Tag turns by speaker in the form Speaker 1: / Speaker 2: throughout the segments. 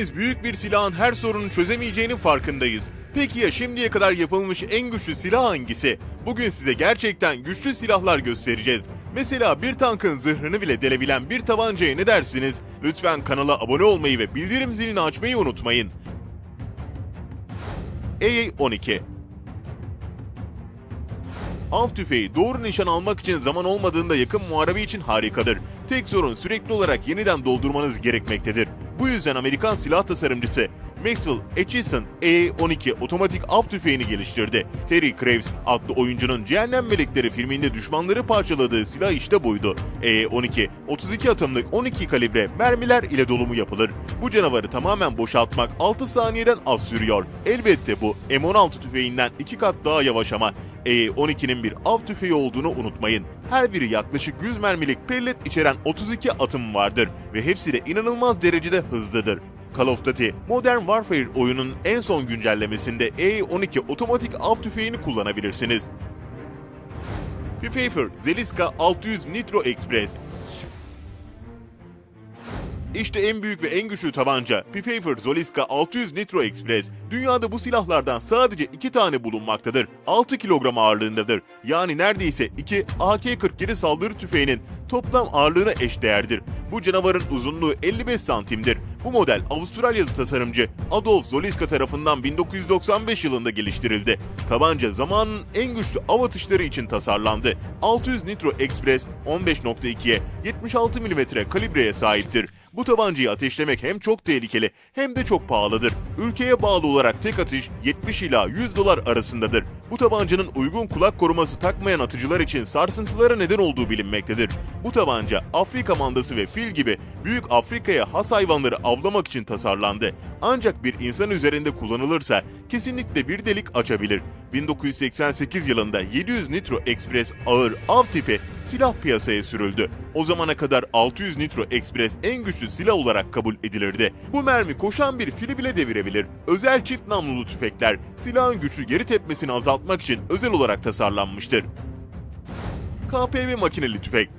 Speaker 1: Hepimiz büyük bir silahın her sorunu çözemeyeceğinin farkındayız. Peki ya şimdiye kadar yapılmış en güçlü silah hangisi? Bugün size gerçekten güçlü silahlar göstereceğiz. Mesela bir tankın zırhını bile delebilen bir tabancaya ne dersiniz? Lütfen kanala abone olmayı ve bildirim zilini açmayı unutmayın. AA-12 Av tüfeği doğru nişan almak için zaman olmadığında yakın muharebe için harikadır. Tek sorun sürekli olarak yeniden doldurmanız gerekmektedir. Bu yüzden Amerikan silah tasarımcısı Maxwell Atchison AA-12 otomatik av tüfeğini geliştirdi. Terry Crews adlı oyuncunun Cehennem Melekleri filminde düşmanları parçaladığı silah işte buydu. AA-12 32 atımlık 12 kalibre mermiler ile dolumu yapılır. Bu canavarı tamamen boşaltmak 6 saniyeden az sürüyor. Elbette bu M16 tüfeğinden 2 kat daha yavaş ama E-12'nin bir av tüfeği olduğunu unutmayın. Her biri yaklaşık 100 mermilik pellet içeren 32 atım vardır ve hepsi de inanılmaz derecede hızlıdır. Call of Duty Modern Warfare oyunun en son güncellemesinde E-12 otomatik av tüfeğini kullanabilirsiniz. Pfeiffer Zeliska 600 Nitro Express işte en büyük ve en güçlü tabanca Pfeiffer Zoliska 600 Nitro Express. Dünyada bu silahlardan sadece 2 tane bulunmaktadır. 6 kilogram ağırlığındadır. Yani neredeyse 2 AK-47 saldırı tüfeğinin toplam ağırlığına eşdeğerdir. Bu canavarın uzunluğu 55 santimdir. Bu model Avustralyalı tasarımcı Adolf Zoliska tarafından 1995 yılında geliştirildi. Tabanca zamanın en güçlü av atışları için tasarlandı. 600 Nitro Express 15.2'ye 76 mm kalibreye sahiptir. Bu tabancayı ateşlemek hem çok tehlikeli hem de çok pahalıdır. Ülkeye bağlı olarak tek atış 70 ila 100 dolar arasındadır. Bu tabancanın uygun kulak koruması takmayan atıcılar için sarsıntılara neden olduğu bilinmektedir. Bu tabanca Afrika mandası ve fil gibi büyük Afrika'ya has hayvanları avlamak için tasarlandı. Ancak bir insan üzerinde kullanılırsa kesinlikle bir delik açabilir. 1988 yılında 700 Nitro Express ağır av tipi silah piyasaya sürüldü. O zamana kadar 600 Nitro Express en güçlü silah olarak kabul edilirdi. Bu mermi koşan bir fili bile devirebilir. Özel çift namlulu tüfekler silahın güçlü geri tepmesini azaltmak için özel olarak tasarlanmıştır. KPV makineli tüfek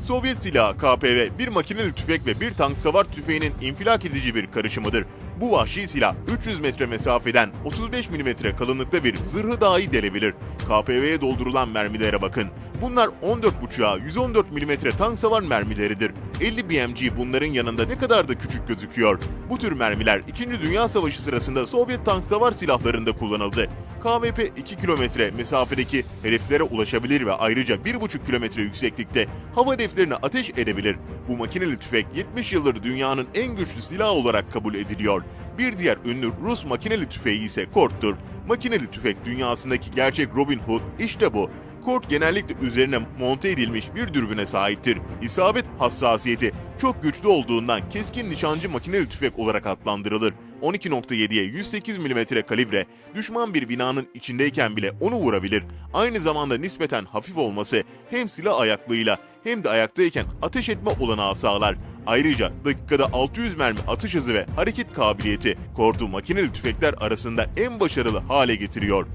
Speaker 1: Sovyet silahı KPV bir makineli tüfek ve bir tank savar tüfeğinin infilak edici bir karışımıdır. Bu vahşi silah 300 metre mesafeden 35 mm kalınlıkta bir zırhı dahi delebilir. KPV'ye doldurulan mermilere bakın. Bunlar 14.5'a 114 mm tank savar mermileridir. 50 BMG bunların yanında ne kadar da küçük gözüküyor. Bu tür mermiler 2. Dünya Savaşı sırasında Sovyet tank savar silahlarında kullanıldı. KVP 2 kilometre mesafedeki hedeflere ulaşabilir ve ayrıca 1,5 kilometre yükseklikte hava hedeflerine ateş edebilir. Bu makineli tüfek 70 yıldır dünyanın en güçlü silahı olarak kabul ediliyor. Bir diğer ünlü Rus makineli tüfeği ise Kort'tur. Makineli tüfek dünyasındaki gerçek Robin Hood işte bu. Kort genellikle üzerine monte edilmiş bir dürbüne sahiptir. İsabet hassasiyeti çok güçlü olduğundan keskin nişancı makineli tüfek olarak adlandırılır. 12.7'ye 108 mm kalibre düşman bir binanın içindeyken bile onu vurabilir. Aynı zamanda nispeten hafif olması hem silah ayaklığıyla hem de ayaktayken ateş etme olanağı sağlar. Ayrıca dakikada 600 mermi atış hızı ve hareket kabiliyeti Kort'u makineli tüfekler arasında en başarılı hale getiriyor.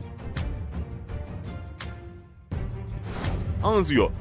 Speaker 1: Anzio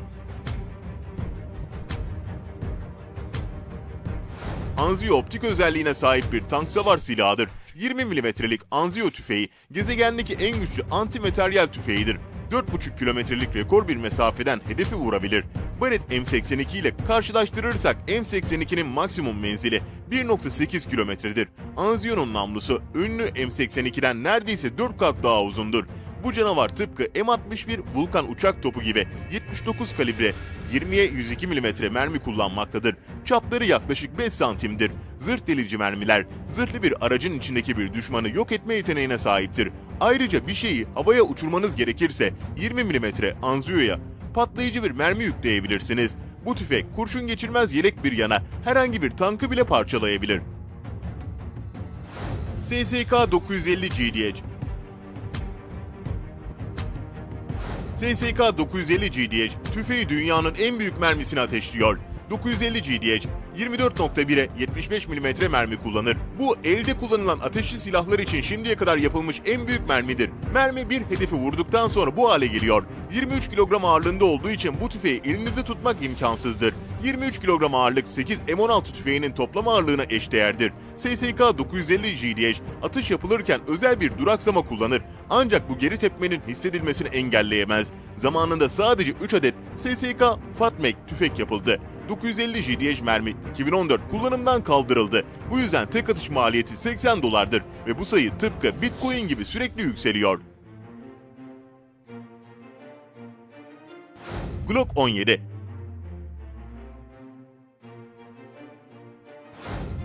Speaker 1: Anzio optik özelliğine sahip bir tank savar silahıdır. 20 milimetrelik Anzio tüfeği gezegendeki en güçlü antimateryal tüfeğidir. 4,5 kilometrelik rekor bir mesafeden hedefi vurabilir. Barrett M82 ile karşılaştırırsak M82'nin maksimum menzili 1.8 kilometredir. Anzio'nun namlusu ünlü M82'den neredeyse 4 kat daha uzundur. Bu canavar tıpkı M61 Vulkan uçak topu gibi 79 kalibre 20'ye 102 mm mermi kullanmaktadır. Çapları yaklaşık 5 santimdir. Zırh delici mermiler, zırhlı bir aracın içindeki bir düşmanı yok etme yeteneğine sahiptir. Ayrıca bir şeyi havaya uçurmanız gerekirse 20 mm Anzio'ya patlayıcı bir mermi yükleyebilirsiniz. Bu tüfek kurşun geçirmez yelek bir yana herhangi bir tankı bile parçalayabilir. SSK 950 GDH SSK 950 GDH tüfeği dünyanın en büyük mermisini ateşliyor. 950 GDH 24.1'e 75 mm mermi kullanır. Bu elde kullanılan ateşli silahlar için şimdiye kadar yapılmış en büyük mermidir. Mermi bir hedefi vurduktan sonra bu hale geliyor. 23 kilogram ağırlığında olduğu için bu tüfeği elinizde tutmak imkansızdır. 23 kilogram ağırlık 8 M16 tüfeğinin toplam ağırlığına eşdeğerdir. SSK 950 GDH atış yapılırken özel bir duraksama kullanır ancak bu geri tepmenin hissedilmesini engelleyemez. Zamanında sadece 3 adet SSK Fatmek tüfek yapıldı. 950 GDH mermi 2014 kullanımdan kaldırıldı. Bu yüzden tek atış maliyeti 80 dolardır ve bu sayı tıpkı Bitcoin gibi sürekli yükseliyor. Glock 17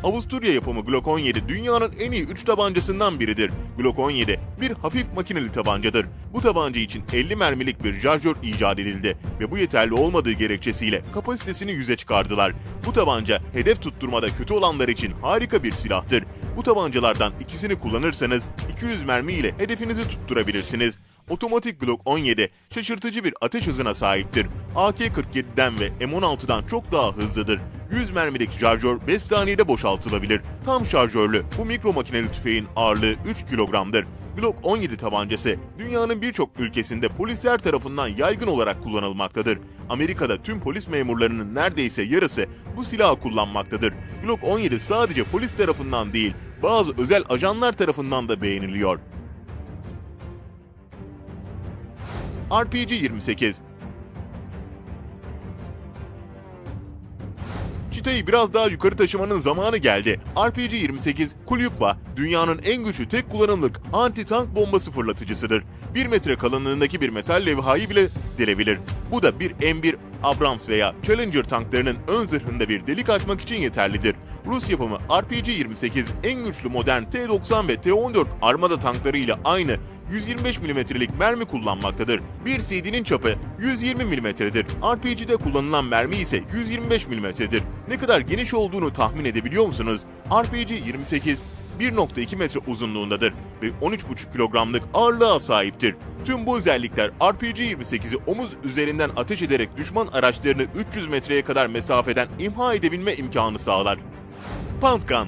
Speaker 1: Avusturya yapımı Glock 17 dünyanın en iyi 3 tabancasından biridir. Glock 17 bir hafif makineli tabancadır. Bu tabanca için 50 mermilik bir şarjör icat edildi ve bu yeterli olmadığı gerekçesiyle kapasitesini yüze çıkardılar. Bu tabanca hedef tutturmada kötü olanlar için harika bir silahtır. Bu tabancalardan ikisini kullanırsanız 200 mermi ile hedefinizi tutturabilirsiniz. Otomatik Glock 17 şaşırtıcı bir ateş hızına sahiptir. AK-47'den ve M16'dan çok daha hızlıdır. 100 mermilik şarjör 5 saniyede boşaltılabilir. Tam şarjörlü bu mikro makineli tüfeğin ağırlığı 3 kilogramdır. Glock 17 tabancası dünyanın birçok ülkesinde polisler tarafından yaygın olarak kullanılmaktadır. Amerika'da tüm polis memurlarının neredeyse yarısı bu silahı kullanmaktadır. Glock 17 sadece polis tarafından değil, bazı özel ajanlar tarafından da beğeniliyor. RPG 28 Çıtayı biraz daha yukarı taşımanın zamanı geldi. RPG 28 Kulyukva dünyanın en güçlü tek kullanımlık anti-tank bombası fırlatıcısıdır. 1 metre kalınlığındaki bir metal levhayı bile delebilir. Bu da bir M1 Abrams veya Challenger tanklarının ön zırhında bir delik açmak için yeterlidir. Rus yapımı RPG-28 en güçlü modern T-90 ve T-14 armada tankları ile aynı 125 milimetrelik mermi kullanmaktadır. Bir CD'nin çapı 120 milimetredir. RPG'de kullanılan mermi ise 125 milimetredir. Ne kadar geniş olduğunu tahmin edebiliyor musunuz? RPG-28 1.2 metre uzunluğundadır ve 13,5 kilogramlık ağırlığa sahiptir. Tüm bu özellikler RPG-28'i omuz üzerinden ateş ederek düşman araçlarını 300 metreye kadar mesafeden imha edebilme imkanı sağlar. Puntgun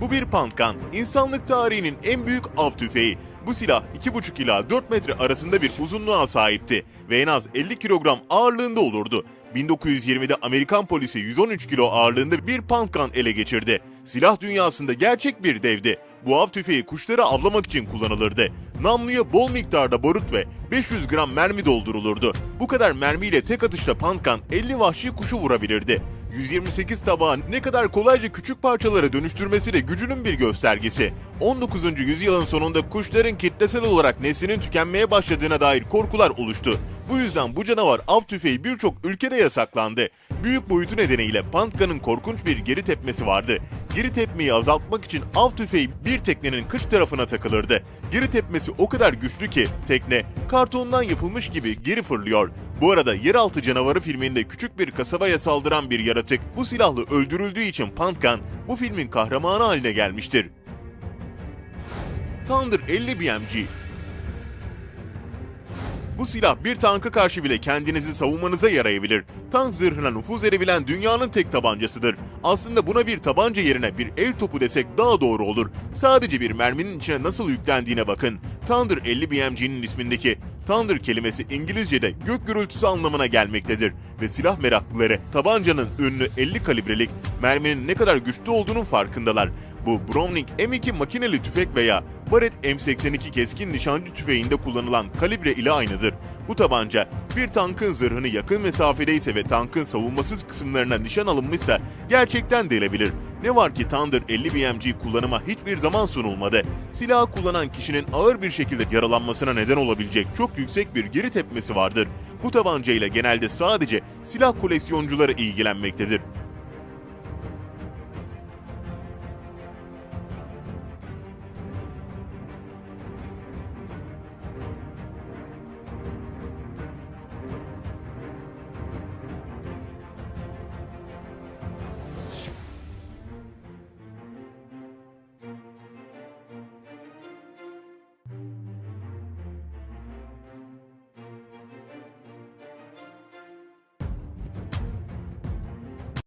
Speaker 1: bu bir puntgun, insanlık tarihinin en büyük av tüfeği. Bu silah 2,5 ila 4 metre arasında bir uzunluğa sahipti ve en az 50 kilogram ağırlığında olurdu. 1920'de Amerikan polisi 113 kilo ağırlığında bir puntgun ele geçirdi. Silah dünyasında gerçek bir devdi. Bu av tüfeği kuşları avlamak için kullanılırdı. Namluya bol miktarda barut ve 500 gram mermi doldurulurdu. Bu kadar mermiyle tek atışta puntgun 50 vahşi kuşu vurabilirdi. 128 tabağı ne kadar kolayca küçük parçalara dönüştürmesi de gücünün bir göstergesi. 19. yüzyılın sonunda kuşların kitlesel olarak neslinin tükenmeye başladığına dair korkular oluştu. Bu yüzden bu canavar av tüfeği birçok ülkede yasaklandı. Büyük boyutu nedeniyle Pantkan'ın korkunç bir geri tepmesi vardı. Geri tepmeyi azaltmak için av tüfeği bir teknenin kış tarafına takılırdı. Geri tepmesi o kadar güçlü ki tekne kartondan yapılmış gibi geri fırlıyor. Bu arada Yeraltı Canavarı filminde küçük bir kasabaya saldıran bir yaratık bu silahla öldürüldüğü için Pantkan bu filmin kahramanı haline gelmiştir. Thunder 50 BMG bu silah bir tanka karşı bile kendinizi savunmanıza yarayabilir. Tank zırhına nüfuz edebilen dünyanın tek tabancasıdır. Aslında buna bir tabanca yerine bir el topu desek daha doğru olur. Sadece bir merminin içine nasıl yüklendiğine bakın. Thunder 50 BMG'nin ismindeki Thunder kelimesi İngilizce'de gök gürültüsü anlamına gelmektedir ve silah meraklıları tabancanın ünlü 50 kalibrelik merminin ne kadar güçlü olduğunun farkındalar. Bu Browning M2 makineli tüfek veya Barrett M82 keskin nişancı tüfeğinde kullanılan kalibre ile aynıdır. Bu tabanca bir tankın zırhını yakın mesafedeyse ve tankın savunmasız kısımlarına nişan alınmışsa gerçekten delebilir. Ne var ki Thunder 50 BMG kullanıma hiçbir zaman sunulmadı. Silahı kullanan kişinin ağır bir şekilde yaralanmasına neden olabilecek çok yüksek bir geri tepmesi vardır. Bu tabanca ile genelde sadece silah koleksiyoncuları ilgilenmektedir.